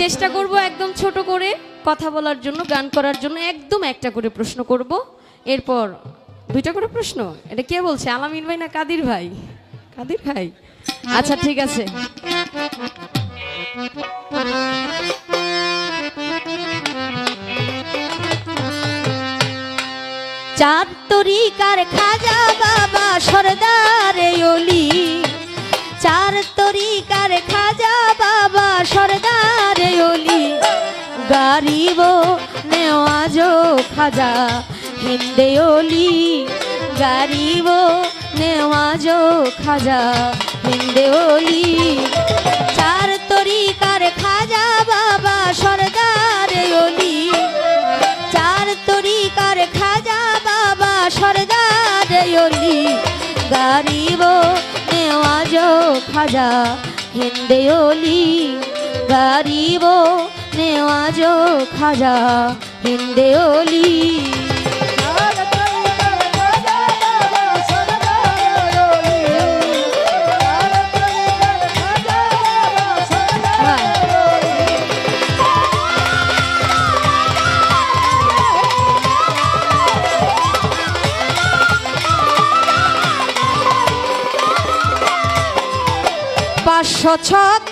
চেষ্টা করব একদম ছোট করে কথা বলার জন্য, গান করার জন্য একদম একটা করে প্রশ্ন করব। এরপর দুইটা করে প্রশ্ন? এটা কে বলছে? আলামিন ভাই না কাদির ভাই? কাদির ভাই? আচ্ছা ঠিক আছে। চার তরিকার খাজা বাবা সরদারে গারিব নেওয়াজ খাজা। হিন্দে অলি গারিব নেওয়াজ খাজা। হিন্দে অলি, চার তরিকার খাজা বাবা, সরদারে অলি। চার তরিকার খাজা বাবা, সরদার অলি। গারিব নেওয়াজ খাজা। হিন্দে অলি, গারিব নেওয়াজ খাজা হিন্দে অলি পাঁচশো ছত্রিশ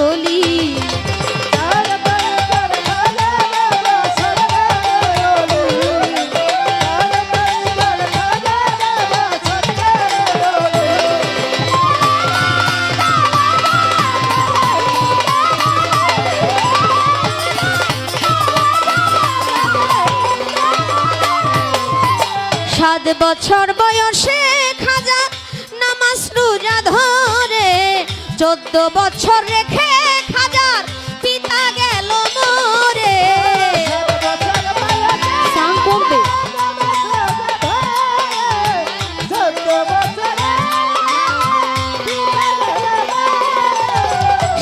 অলি সাত বছর বয়সে চোদ্দ বছর রেখে খাজার পিতা গেল মরে।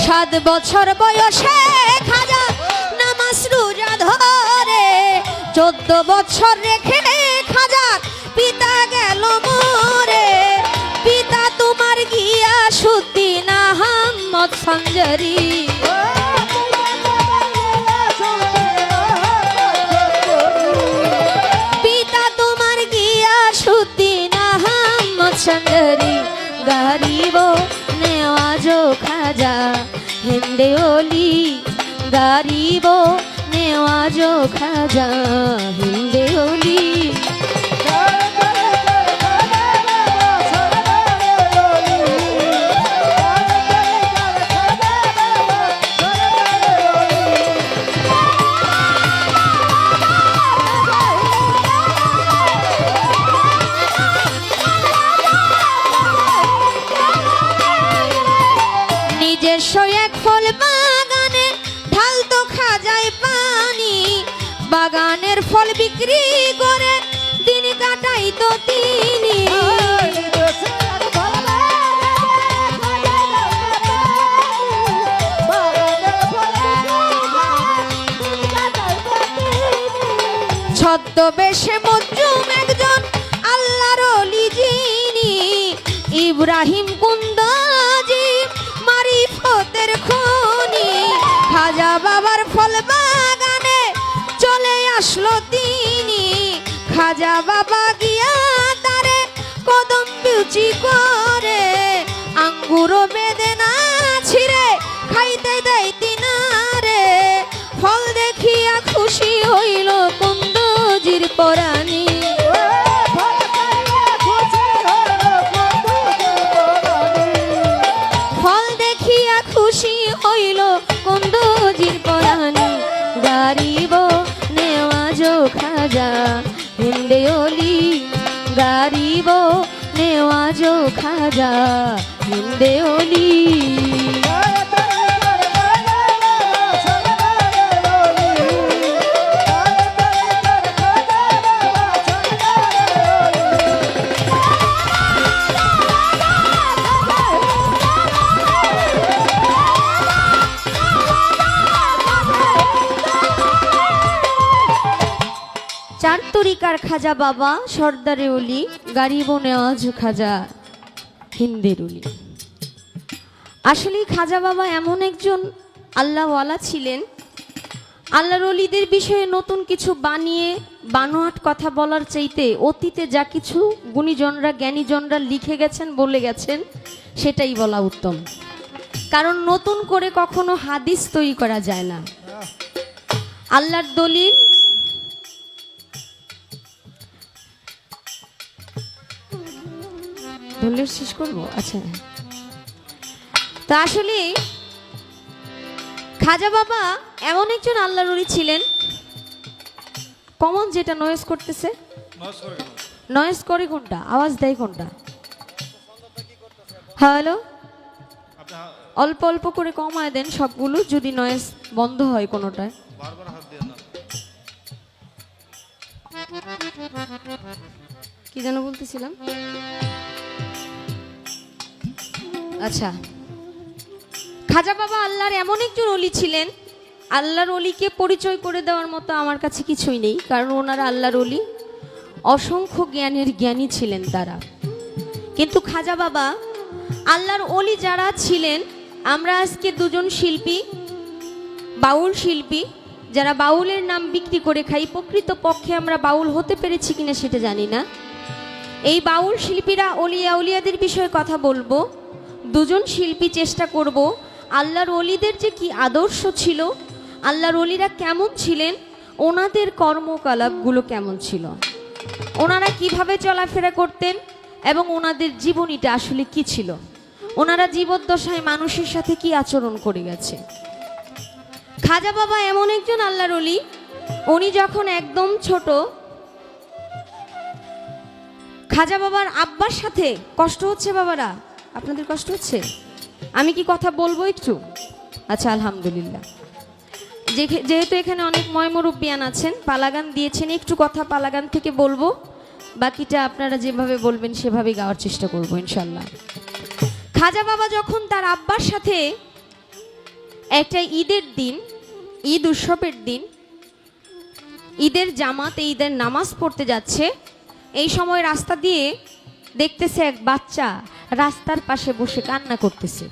সাত বছর বয়সে খাজা নামাজ রোজা ধরে। চোদ্দ বছর রেখে খাজা পিতা গেল মরে। পিতা তোমার গিয়া সুদ্দিন সঞ্জরি। পিতা তোমার গিয়া সুদ্দিন আহম্মদ সঞ্জরি। গারিব নেওয়াজ খাজা, হিন্দে অলি গারিব নেওয়াজ খাজা, হিন্দে অলি বিক্রি করে দিন কাটাইতো তিনি। ছদ্মবেশে মজুম একজন আল্লাহর অলি যিনি। ইব্রাহিম কুন্দাজি মারিফতের খনি। খাজা বাবার ফল বাগানে চলে আসলো রাজা বাবা গিয়া তারে কদম বিউচি করে, আঙ্গুর বেদনা ছিঁড়ে, খাইতে দেয় না রে ফল দেখিয়া খুশি হইল কুন্দজির পরা গারিব নেওয়াজ খাজা হিন্দে চার তরিকার খাজা বাবা, সর্দারে অলি গারিব নেওয়াজ খাজা, হিন্দের উলি। আসলে খাজা বাবা এমন একজন আল্লাহওয়ালা ছিলেন। আল্লাহর অলিদের বিষয়ে নতুন কিছু বানিয়ে, বানোয়াট কথা বলার চাইতে অতীতে যা কিছু গুণীজনরা, জ্ঞানীজনরা লিখে গেছেন, বলে গেছেন, সেটাই বলা উত্তম। কারণ নতুন করে কখনো হাদিস তৈরি করা যায় না। আল্লাহর দলিল ধরলে শেষ করব? আচ্ছা। তা আসলে খাজা বাবা এমন একজন আল্লাহর ওলি ছিলেন, কমন যেটা নয়েজ করতেছে। নয়েজ করে কোনটা? আওয়াজ দেয় কোনটা? হ্যালো অল্প অল্প করে কমায় দেন সবগুলো, যদি নয়েজ বন্ধ হয় কোনোটায়। কি যেন বলতেছিলাম? আচ্ছা। খাজা বাবা আল্লাহর এমন একজন অলি ছিলেন, আল্লাহর অলিকে পরিচয় করে দেওয়ার মতো আমার কাছে কিছুই নেই, কারণ ওনারা আল্লাহর অলি অসংখ্য জ্ঞানের জ্ঞানী ছিলেন তারা। কিন্তু খাজা বাবা, আল্লাহর অলি যারা ছিলেন, আমরা আজকে দুজন শিল্পী, বাউল শিল্পী, যারা বাউলের নাম বিক্রি করে খাই প্রকৃত পক্ষে আমরা বাউল হতে পেরেছি কিনা সেটা জানি না। এই বাউল শিল্পীরা অলিয়া উলিয়াদের বিষয়ে কথা বলব। দুজন শিল্পী চেষ্টা করব, আল্লাহর অলিদের যে কি আদর্শ ছিল, আল্লাহর অলিরা কেমন ছিলেন, ওনাদের কর্মকলাপগুলো কেমন ছিল, ওনারা কীভাবে চলাফেরা করতেন এবং ওনাদের জীবনীটা আসলে কি ছিল, ওনারা জীবদ্দশায় মানুষের সাথে কি আচরণ করে গেছে। খাজা বাবা এমন একজন আল্লাহর অলি, উনি যখন একদম ছোট, খাজা বাবার আব্বার সাথে কষ্ট হচ্ছে বাবারা আপনাদের কষ্ট হচ্ছে? আমি কি কথা বলব একটু? আচ্ছা আলহামদুলিল্লাহ। যেহেতু এখানে অনেক ময়মরূপিয়ান আছেন, পালাগান দিয়েছেন, একটু কথা পালাগান থেকে বলব। বাকিটা আপনারা যেভাবে বলবেন, সেভাবেই গাওয়ার চেষ্টা করব, ইনশাল্লাহ। খাজা বাবা যখন তার আব্বার সাথে একটা ঈদের দিন, ঈদ উৎসবের দিন, ঈদের জামাতে, ঈদের নামাজ পড়তে যাচ্ছে, এই সময় রাস্তা দিয়ে দেখতেছে এক বাচ্চা রাস্তার পাশে বসে কান্না করতেছে।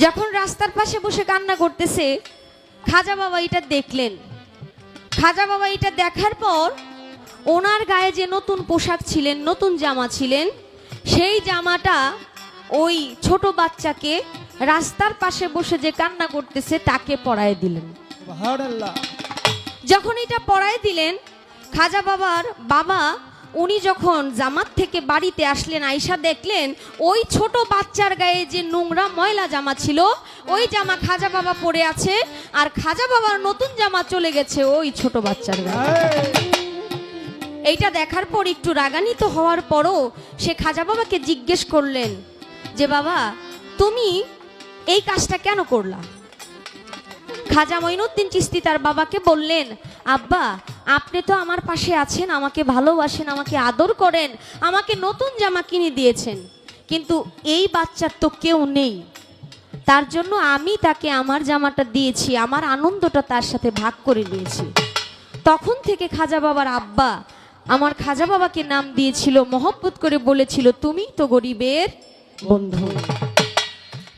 যখন রাস্তার পাশে বসে কান্না করতেছে খাজা বাবা এটা দেখলেন। খাজা বাবা এটা দেখার পর ওনার গায়ে যে নতুন পোশাক ছিলেন নতুন জামা ছিলেন সেই জামাটা ওই ছোট বাচ্চাকে রাস্তার পাশে বসে যে কান্না করতেছে তাকে পরায় দিলেন। যখন এটা পড়ায় দিলেন খাজা বাবার বাবা উনি যখন জামাত থেকে বাড়িতে আসলেন আয়সা দেখলেন ওই ছোট বাচ্চার গায়ে যে নোংরা ময়লা জামা ছিল, ওই জামা খাজা বাবা পরে আছে আর খাজা বাবার নতুন জামা চলে গেছে ওই ছোট বাচ্চার গায়ে। এইটা দেখার পর একটু রাগান্বিত হওয়ার পরও সে খাজা বাবাকে জিজ্ঞেস করলেন যে, বাবা, তুমি এই কাজটা কেন করলা? খাজা মঈনুদ্দিন চিস্তি তার বাবাকে বললেন, আব্বা আপনি তো আমার পাশে আছেন, আমাকে ভালোবাসেন, আমাকে আদর করেন, আমাকে নতুন জামা কিনে দিয়েছেন। কিন্তু এই বাচ্চার তো কেউ নেই। তার জন্য আমি তাকে আমার জামাটা দিয়েছি, আমার আনন্দটা তার সাথে ভাগ করে নিয়েছি। তখন থেকে খাজা বাবার আব্বা আমার খাজা বাবাকে নাম দিয়েছিল, মহব্বত করে বলেছিল, তুমি তো গরিবের বন্ধু।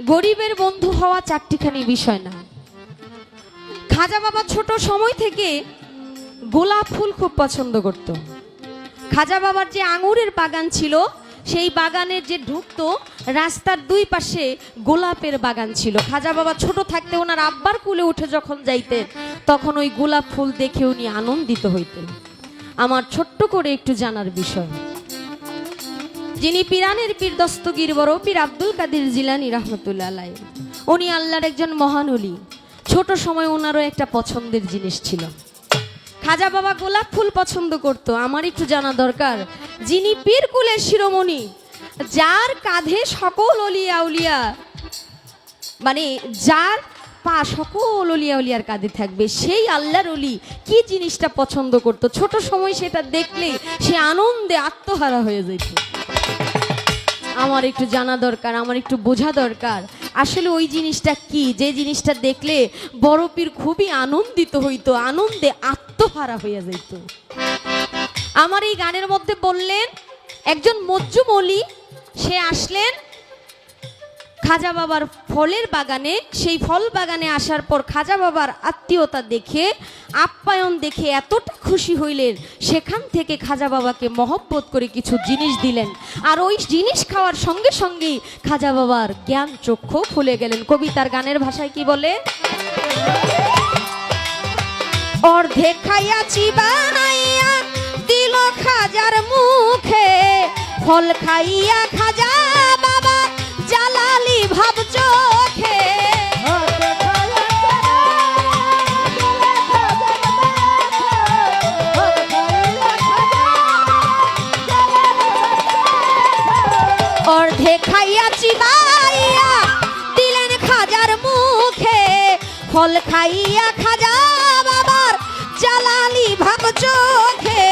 গরিবের বন্ধু হওয়া চারটিখানি বিষয় না। খাজা বাবা ছোট সময় থেকে গোলাপ ফুল খুব পছন্দ করত। খাজা বাবার যে আঙুরের বাগান ছিল, সেই বাগানের যে ঢুকতো, রাস্তার দুই পাশে গোলাপের বাগান ছিল। খাজা বাবা ছোট থাকতে ওনার আব্বার কুলে উঠে যখন যাইতেন, তখন ওই গোলাপ ফুল দেখে উনি আনন্দিত হইতেন। আমার ছোট্ট করে একটু জানার বিষয়। যিনি পিরানের পীর দস্তগীর বড় পীর আব্দুল কাদির জিলানি রহমতুল্লাহ উনি আল্লাহর একজন মহান ছোট সময় ওনারও একটা পছন্দের জিনিস ছিল। খাজা বাবা গোলাপ ফুল পছন্দ করত, আমার একটু জানা দরকার। যিনি পীর কুলের শিরোমণি, যার কাঁধে সকল অলিয়া উলিয়া মানে যার পা সকল অলিয়া উলিয়ার কাঁধে থাকবে, সেই আল্লাহর অলি কি জিনিসটা পছন্দ করত? ছোট সময় সেটা দেখলে সে আনন্দে আত্মহারা হয়ে যেত। আমার একটু জানা দরকার, আমার একটু বোঝা দরকার। আসলে ওই জিনিসটা কি? যে জিনিসটা দেখলে বড় পীর খুবই আনন্দিত হইতো, আনন্দে আত্মহারা হইয়া যেত আমার এই গানের মধ্যে বললেন, একজন মজ্জুম অলি সে আসলেন খাজা বাবার ফলের বাগানে, সেই ফল বাগানে আসার পর খাজা বাবার আত্মীয়তা দেখে, আপ্যায়ন দেখে এতটা খুশি হইলেন, সেখান থেকে খাজা বাবাকে মহব্বত করে কিছু জিনিস দিলেন। আর ওই জিনিস খাওয়ার সঙ্গে সঙ্গেই খাজা বাবার জ্ঞান চক্ষু খুলে গেলেন। কবিতার গানের ভাষায় কি বলে? অর্ধেক দিল খাজার মুখে, ফল খাইয়া খাজা জালালি ভাব চোখে। অর্ধেক খাইয়াছি বাইয়া দিলেন খাজার মুখে। ফল খাইয়া খাজা বাবার জালালি ভাব চোখে।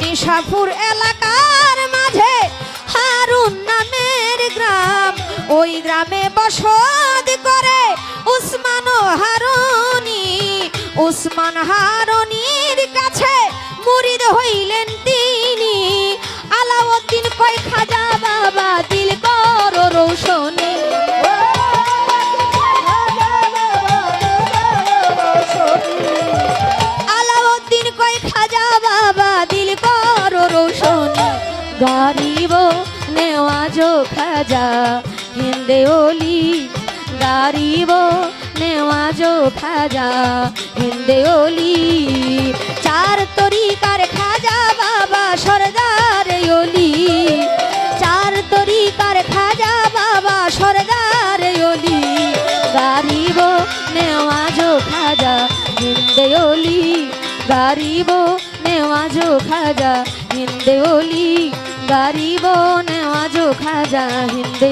নিশাপুর গ্রামে বসত করে উসমান হারুনি। উসমান হারুনির কাছে মুরিদ হইলেন তিনি। আলাউদ্দিন কয়, খাজা বাবা, দিল কর রৌশনী। আলাউদ্দিন কয়, খাজা বাবা, দিল কর রৌশনী। গারিব নেওয়াজো খাজা হিন্দে ওলি গারিব নেওয়াজো খাজা হিন্দে ওলি চার তরিকার খাজা বাবা সরদার ওলি চার তরিকার খাজা বাবা সরদার ওলি গারিব নেওয়াজো খাজা হিন্দে ওলি গারিব নেওয়াজো খাজা হিন্দে ওলি গারিব নেওয়াজো খাজা হিন্দে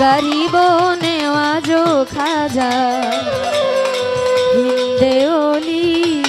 গরিব নেওয়াজো খাজা হিন্দে ওলি